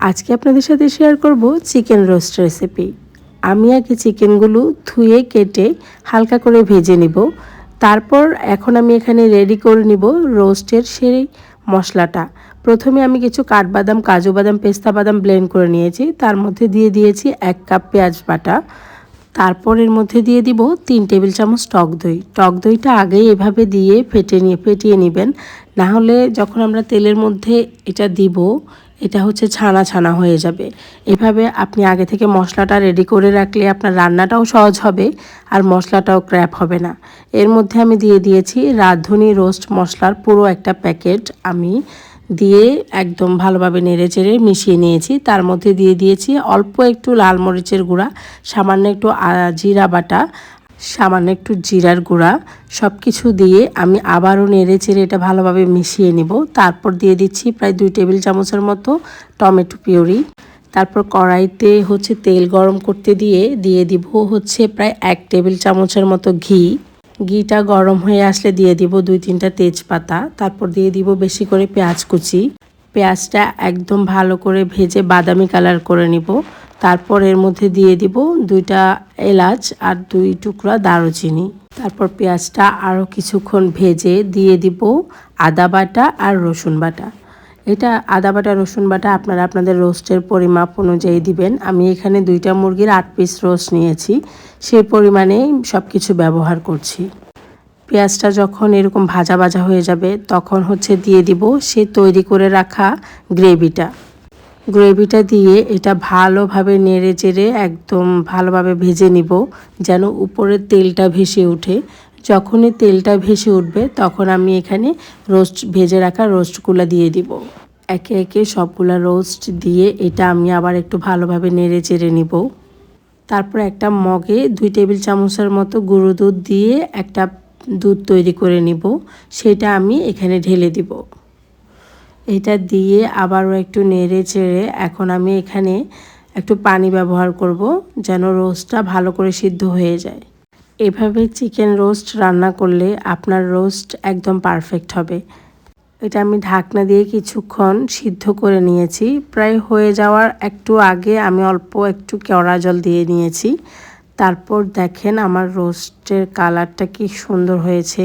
আজকে আপনাদের সাথে শেয়ার করব চিকেন রোস্ট রেসিপি আমি আগে চিকেনগুলো ধুয়ে, কেটে, হালকা করে ভেজে নিব। তারপর এখন আমি এখানে রেডি করে নিব রোস্টের সেই মশলাটা। প্রথমে আমি কিছু কাঠবাদাম, কাজু বাদাম, পেস্তা বাদাম ব্লেন্ড করে নিয়েছি। তার মধ্যে দিয়ে দিয়েছি এক কাপ পেঁয়াজ বাটা। তারপর এর মধ্যে দিয়ে দিব তিন টেবিল চামচ টক দই। টক দইটা আগেই এভাবে দিয়ে ফেটে নিয়ে, ফেটিয়ে নেবেন। না হলে যখন আমরা তেলের মধ্যে এটা দিব এটা হচ্ছে ছানা ছানা হয়ে যাবে। এভাবে আপনি আগে থেকে মশলাটা রেডি করে রাখলে আপনার রান্নাটাও সহজ হবে আর মশলাটাও ক্র্যাপ হবে না। এর মধ্যে আমি দিয়ে দিয়েছি রাঁধুনি রোস্ট মশলার পুরো একটা প্যাকেট আমি দিয়ে একদম ভালোভাবে নেড়ে চেড়ে মিশিয়ে নিয়েছি। তার মধ্যে দিয়ে দিয়েছি অল্প একটু লাল মরিচের গুঁড়া, সামান্য একটু জিরা বাটা সামান্য একটু জিরার গুঁড়া সব কিছু দিয়ে আমি আবারও নেড়ে চেড়ে এটা ভালোভাবে মিশিয়ে নিব। তারপর দিয়ে দিচ্ছি প্রায় দুই টেবিল চামচের মতো টমেটো পিউরি। তারপর কড়াইতে হচ্ছে তেল গরম করতে দিয়ে দিয়ে দিব হচ্ছে প্রায় এক টেবিল চামচের মতো ঘি। ঘিটা গরম হয়ে আসলে দিয়ে দিব দুই তিনটা তেজপাতা। তারপর দিয়ে দিব বেশি করে পেঁয়াজ কুচি। পেঁয়াজটা একদম ভালো করে ভেজে বাদামি কালার করে নিব। তারপর এর মধ্যে দিয়ে দিব দুইটা এলাচ আর দুই টুকরা দারুচিনি। তারপর পেঁয়াজটা আরও কিছুক্ষণ ভেজে দিয়ে দিব আদা বাটা আর রসুন বাটা। এটা আদা বাটা, রসুন বাটা আপনারা আপনাদের রোস্টের পরিমাপ অনুযায়ী দিবেন। আমি এখানে দুইটা মুরগির আট পিস রোস্ট নিয়েছি সেই পরিমাণেই সব কিছু ব্যবহার করছি। পেঁয়াজটা যখন এরকম ভাজা ভাজা হয়ে যাবে, তখন হচ্ছে দিয়ে দিব সে তৈরি করে রাখা গ্রেভিটা। গ্রেভিটা দিয়ে এটা ভালোভাবে নেড়ে চেড়ে একদম ভালোভাবে ভেজে নিব, যেন উপরের তেলটা ভেসে ওঠে। যখনই তেলটা ভেসে উঠবে, তখন আমি এখানে রোস্ট ভেজে রাখা রোস্টগুলো দিয়ে দিব। একে একে সবগুলা রোস্ট দিয়ে এটা আমি আবার একটু ভালোভাবে নেড়ে চেড়ে নিব। তারপর একটা মগে দুই টেবিল চামচের মতো গুঁড়ো দুধ দিয়ে একটা দুধ তৈরি করে নিব। সেটা আমি এখানে ঢেলে দিব। এটা দিয়ে আবারও একটু নেড়ে চেড়ে এখন আমি এখানে একটু পানি ব্যবহার করব যেন রোস্টটা ভালো করে সিদ্ধ হয়ে যায়। এভাবে চিকেন রোস্ট রান্না করলে আপনার রোস্ট একদম পারফেক্ট হবে। এটা আমি ঢাকনা দিয়ে কিছুক্ষণ সিদ্ধ করে নিয়েছি। প্রায় হয়ে যাওয়ার একটু আগে আমি অল্প একটু কেওড়া জল দিয়ে নিয়েছি। তারপর দেখেন আমার রোস্টের কালারটা কি সুন্দর হয়েছে।